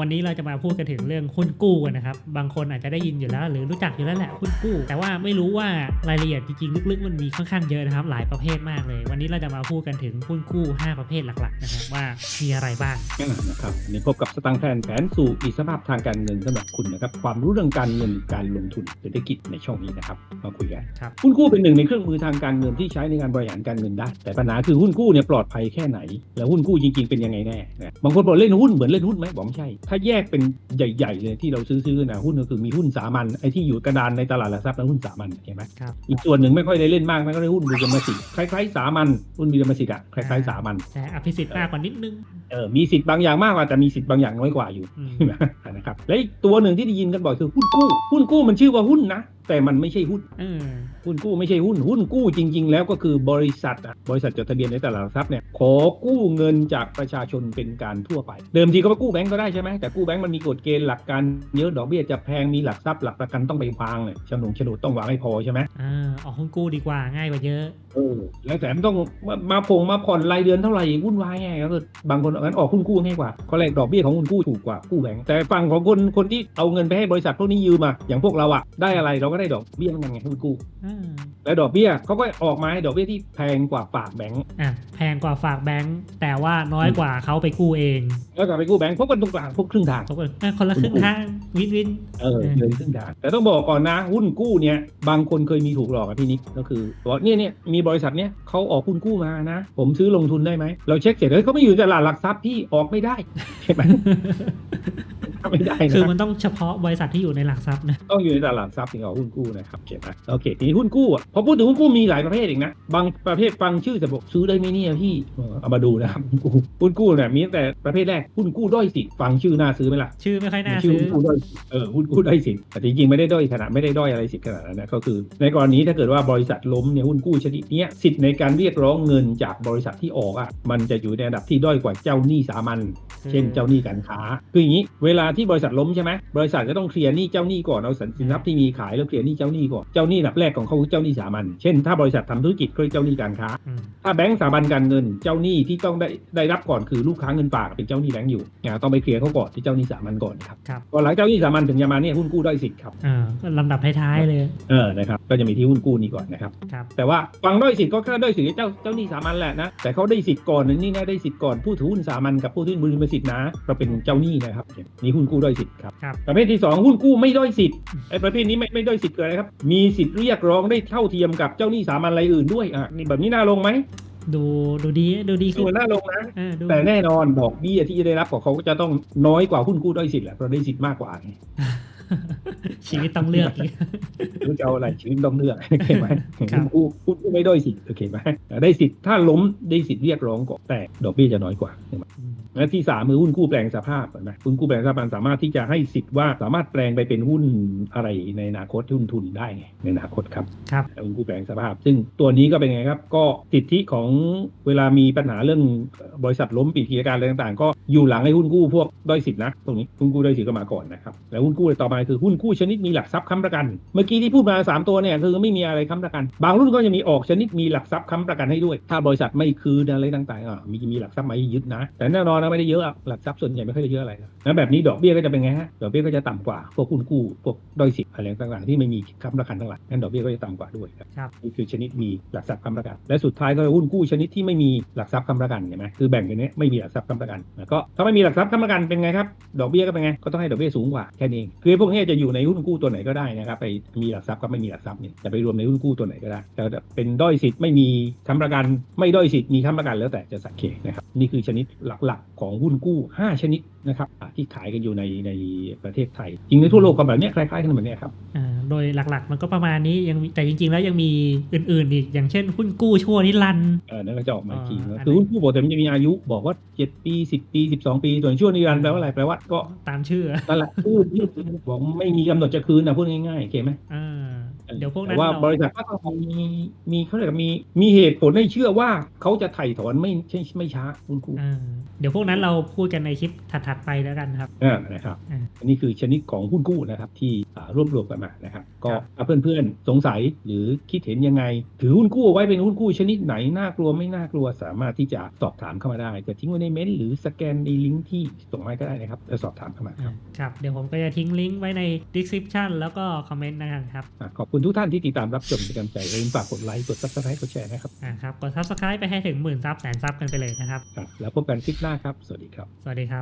วันนี้เราจะมาพูดกันถึงเรื่องหุ้นกู้กันนะครับ บางคนอาจจะได้ยินอยู่แล้ว หรือรู้จักอยู่แล้วแหละหุ้นกู้ แต่ว่าไม่รู้ว่ารายละเอียดจริงๆลึกๆ มันมีค่อนข้างเยอะนะครับ หลายประเภทมากเลย วันนี้เราจะมาพูดกันถึงหุ้นกู้ 5 ประเภทหลักๆนะครับว่ามีอะไรบ้างอ่านะครับวันนี้พบกับสตังค์แทนแผนสู่อิสรภาพทางการเงินสำหรับคุณนะครับความรู้เรื่องการเงินการลงทุนเศรษฐกิจในช่องนี้นะครับมาคุยกันครับหุ้นกู้เป็นหนึ่งในเครื่องมือทางการเงินที่ใช้ในการบริหารการเงินได้ แต่ปัญหาคือหุ้นกู้เนี่ยปลอดภัยแค่ไหน แล้วหุ้นกู้จริงๆเป็นยังไงแน่นะบางคนบอกเล่นหุ้นเหมือนเล่นหุ้นไหมบอกไม่ใช่ถ้าแยกเป็นใหญ่ๆเลยที่เราซื้อๆนะหุ้นก็คือมีหุ้นสามัญไอ้ที่อยู่กระดานในตลาดหลักทรัพย์นะหุ้นสามัญเห็นไหมครับอีกส่วนหนึ่งไม่ค่อยได้เล่นมากไม่ก็ได้หุ้นบีกรรมสิทธิ์คล้ายๆสามัญหุ้นบีกรรมสิทธิ์อะคล้ายๆสามัญแต่อภิสิทธิ์มากกว่านิดนึงเออมีสิทธิ์บางอย่างมากกว่าแต่มีสิทธิ์บางอย่างน้อยกว่าอยู่อืมนะครับและอีกตัวหนึ่งที่ได้ยินกันบ่อยคือหุ้นกู้หุ้นกู้มันชื่อว่าหุ้นนะแต่มันไม่ใช่หุ้นเออหุ้นกู้ไม่ใช่หุ้น หุ้นกู้จริง ๆ แล้วก็คือบริษัทอะบริษัทจดทะเบียนในตลาดหลักทรัพย์เนี่ยขอกู้เงินจากประชาชนเป็นการทั่วไป เดิมทีก็ว่ากู้แบงก์ก็ได้ใช่ไหมแต่กู้แบงก์มันมีกฎเกณฑ์หลักการเยอะดอกเบี้ยจะแพงมีหลักทรัพย์หลักประกันต้องไปวางเนี่ยโฉนดโฉนดต้องวางให้พอใช่ไหมอ่าออกหุ้นกู้ดีกว่าง่ายกว่าเยอะเออแล้วแถมต้องมามาพงมาผ่อนรายเดือนเท่าไหร่วุ่นวายไงก็คือบางคนเอางั้นออกหุ้นกู้ง่ายกว่าข้อแรกดอกเบี้ยของหุ้นกู้ถูกกว่ากู้แบงก์แต่ฝั่งของคนคนที่เอาเงินไปให้บริษัทพวกนี้ยืมมาอย่างพวกเราอะได้อะไรเราก็ได้ดอกเบี้ยเหมือนกันไงหุ้นกู้อ่าและดอกเบี้ยเขาก็ออกมาให้ดอกเบี้ยที่แพงกว่าฝากแบงก์อะแพงกว่าฝากแบงก์แต่ว่าน้อยกว่าเขาไปกู้เองแล้วกลับไปกู้แบงก์พวกกันตรงกลางพวกครึ่งทางเขาก็อะคนละครึ่งทางวินวินเออเดินครึ่งทางแต่ต้องบอกก่อนนะหุ้นกู้เนี่ยบางคนเคยมีถูกหลอกอะพี่นิกก็คือบอกเนี่ยเนี่ยมีบริษัทเนี่ยเขาออกหุ้นกู้มานะ ผมซื้อลงทุนได้ไหมเราเช็คเสร็จเฮ้ยเขาไม่อยู่ในตลาดหลักทรัพย์พี่ออกไม่ได้ใช่ไหม ไม่ได้นะคือมันต้องเฉพาะบริษัทที่อยู่ในหลักทรัพย์นะต้องอยู่ในตลาดหลักทรัพย์ถึงเอาหุ้นกู้นะครับโอเคไหมโอเคทีนี้หุ้นกู้อะพอพูดถึงหุ้นกู้มีหลายประเภทอีกนะบางประเภทฟังชื่อแต่บอกซื้อได้ไหมเนี่ยพี่เออเอามาดูนะครับหุ้นกู้หุ้นกู้เนี่ยมีตั้งแต่ประเภทแรกหุ้นกู้ด้อยสิทธิ์ฟังชื่อน่าซื้อไหมล่ะชื่อไม่ค่อยน่าชื่อซื้อหุ้นกู้ด้อยสิทธิ์เออหุ้นกู้ด้อยสิทธิ์แต่จริงๆไม่ได้ด้อยขนาดไม่ได้ด้อยอะไรสิทธิ์ขนาดนั้นนะก็คือ ในกรณีถ้าเกิดว่าบริษัทล้มเนี่ยหุ้นกู้ชนิดเนี้ยสิทธิ์ในการเรียกร้องเงินจากบริษัทที่ออกอะมันจะอยู่ในระดับที่ด้อยกว่าเจ้าหนี้สามัญ เช่นเจ้าหนี้การค้า คืออย่างนี้เวลาที่บริษัทล้มใช่ไหมบริษัทก็ต้องเคลียร์หนี้เจ้าหนี้ก่อนเอาสินทรัพย์ที่มีขายแล้วเคลียร์หนี้เจ้าหนี้ก่อนเจ้าหนี้ระดับแรกของเขาคือเจ้าหนี้สามัญเช่นถ้าบริษัททำธุรกิจก็เรียกเจ้าหนี้การค้าอืมถ้าแบงก์สถาบันการเงิน เจ้าหนี้ที่ต้องได้ได้รับก่อนคือลูกค้าเงินฝากเป็นเจ้าหนี้แบงก์อยู่นะต้องไปเคลียร์เขาก่อนที่เจ้าหนี้สามัญก่อนครับครับก่อนหลังเจ้าหนี้สามัญถึงจะมาเนี่ยหุ้นกู้ได้สิทธิ์ครับอ่าก็ลำดับท้ายๆเลยเออนะครับก็จะมีที่หุ้นกู้นี้ก่อนนะครับครับแต่ว่าฟังด้อยสิทธิ์ก็แค่ด้อยสิทธิ์เจ้าเจ้าหนี้สามัญแหละนะแต่เขาได้สิทธิ์ก่อนนี่นะได้สิทธิ์ก่อนผู้ถือหุ้นสามัญกับผู้ถือหุ้นบริษัทสิทธิ์นะก็เป็นเจ้าหนี้นะครับนี่หุ้นกู้ด้อยสิทธิ์ครับครับประเภทที่สองหุ้นกู้ไม่ด้อยสิทธิ์ไอ้ประเภทนี้ไม่ไม่ด้อยสิทธิ์คืออะไรครับมีสิทธิ์เรียกร้องได้เท่าเทียมกับเจ้าหนี้สามัญรายอื่นด้วยอะนี่แบบนี้น่าลงไหมดูดูดีดูดีดูขึ้นน่าลงนะเออดูแต่แน่นอนดอกเบี้ยที่จะได้รับของเขาก็จะต้องน้อยกว่าหุ้นกู้ด้อยสิทธิ์แหละเพราะได้สิทธิ์มากกว่าไงชีวิตต้องเลือกอีกรู้จะเอาอะไรชีวิตต้องเลือกโอเคไหมครับหุ้นกู้หุ้นกู้ไม่ด้อยสิทธิ์โอเคไหมได้สิทธิ์ถ้าล้มได้สิทธิ์เรียกร้องก่อนแต่ดอกเบี้ยจะน้อยกว่าอืม และที่สามคือหุ้นกู้แปลงสภาพเห็นไหมหุ้นกู้แปลงสภาพมันสามารถที่จะให้สิทธิ์ว่าสามารถแปลงไปเป็นหุ้นอะไรในอนาคตหุ้นทุนได้ไงในอนาคตครับครับหุ้นกู้แปลงสภาพ ซึ่งตัวนี้ก็เป็นไงครับ ก็สิทธิของเวลามีปัญหาเรื่องบริษัทล้มปิดกิจการอะไรต่างๆ ก็อยู่หลังให้หุ้นกู้พวกด้อยสิทธินะตรงนี้หุ้นกู้ด้อยสิทธิก็มาก่อนนะครับแล้วหุ้นกู้ต่อมาคือหุ้นกู้ชนิดมีหลักทรัพย์ค้ำประกัน เมื่อกี้ที่พูดมาสามตัวเนี่ยคือไม่มีอะไรค้ำประกัน บางรุ่นก็จะมีออกชนิดมีหลักทรัพย์ค้ำประกันให้ด้วย ถ้าบริษัทไม่คืนอะไรต่างๆอะมีมีหลักทรัพย์มาให้ยึดนะ แต่แน่นอนนะไม่ได้เยอะอะหลักทรัพย์ส่วนใหญ่ไม่ค่อยได้เยอะอะไรนะแล้วแบบนี้ดอกเบี้ยก็จะเป็นไงฮะดอกเบี้ยก็จะต่ำกว่าพวกหุ้นกู้พวกด้อยสิทธิ์อะไรต่างๆที่ไม่มีค้ำประกันทั้งหลายงั้นดอกเบี้ยก็จะต่ำกว่าด้วยครับครับนี่คือชนิดมีหลักทรัพย์ค้ำประกัน และสุดท้ายก็คือหุ้นกู้ชนิดที่ไม่มีหลักทรัพย์ค้ำประกันเห็นไหมคือแบ่งกันเนี้ยไม่มีหลักทรัพย์ค้ำประกันแล้วก็ถ้าไม่มีหลักทรัพย์ค้ำประกันเป็นไงครับดอกเบี้ยก็เป็นไงก็ต้องให้ดอกเบี้ยสูงกว่าแค่นี้เองคือพวกนี้จะอยู่ในหุ้นกู้ตัวไหนก็ได้นะครับไปมีหลักทรัพย์ก็ไม่มีหลักทรัพย์เนี่ยจะไปรวมในหุ้นกู้ตัวไหนก็ได้แต่เป็นด้อยสิทธิ์ไม่มีค้ำประกัน ไม่ด้อยสิทธิ์มีค้ำประกันแล้วแต่จะสังเกตนะครับนี่คือชนิดหลักๆของหุ้นกู้ 5 ชนิดนะครับอะที่ขายกันอยู่ในในประเทศไทย จริงในทั่วโลกก็แบบเนี้ยคล้ายๆกันแบบเนี้ยครับอ่าโดยหลักๆ มันก็ประมาณนี้ยังมีแต่จริง ๆ แล้วยังมีอื่นๆอีกอย่างเช่นหุ้นกู้ชั่วนิรันดร์เออนั่นก็จะออกมาอีกทีอ่าคือหุ้นกู้ปกติมันจะมีอายุบอกว่า 7 ปี 10 ปี 12 ปีส่วนช่วงนิรันดร์แปลว่าอะไรแปลว่าก็ตามชื่อนั่นแหละพูดยืดบอกไม่มีกำหนดจะคืนนะพูดง่ายๆโอเคไหมอ่า เเดี๋ยวพวกนั้แต่นว่าเราบริษัทก็ต้องมีมีเขาเรียกว่ามีมีเหตุผลให้เชื่อว่าเขาจะไถ่ถอนไม่ใช่ไม่ช้าคุณครูอ่าเดี๋ยวพวกนั้นเราพูดกันในคลิปถัดๆไปแล้วกันครับอ่านะครับอ่าอันนี้คือชนิดของหุ้นกู้นะครับที่อ่ารวบรวมกันมานะครับก็ครับถ้าเพื่อนๆสงสัยหรือคิดเห็นยังไง ถือหุ้นกู้เอาไว้เป็นหุ้นกู้ชนิดไหนน่ากลัวไม่น่ากลัวสามารถที่จะสอบถามเข้ามาได้จะทิ้งไว้ในเมนต์หรือสแกนในลิงก์ที่ส่งมาให้ก็ได้นะครับจะสอบถามเข้ามาครับครับเดี๋ยวผมก็จะทิ้งลิงก์ไว้ใน description แล้วก็คอมเมนต์นะครับครับอะขอบคุณทุกท่านที่ติดตามรับชมเป็นกำลังใจอย่าลืมฝากกดไลค์กดซับสไครต์กดแชร์นะครับอ่าครับกด subscribe ไปให้ถึงหมื่นซับแสนซับกันไปเลยนะครับครับแล้วพบกันคลิปหน้าครับ สวัสดีครับ สวัสดีครับ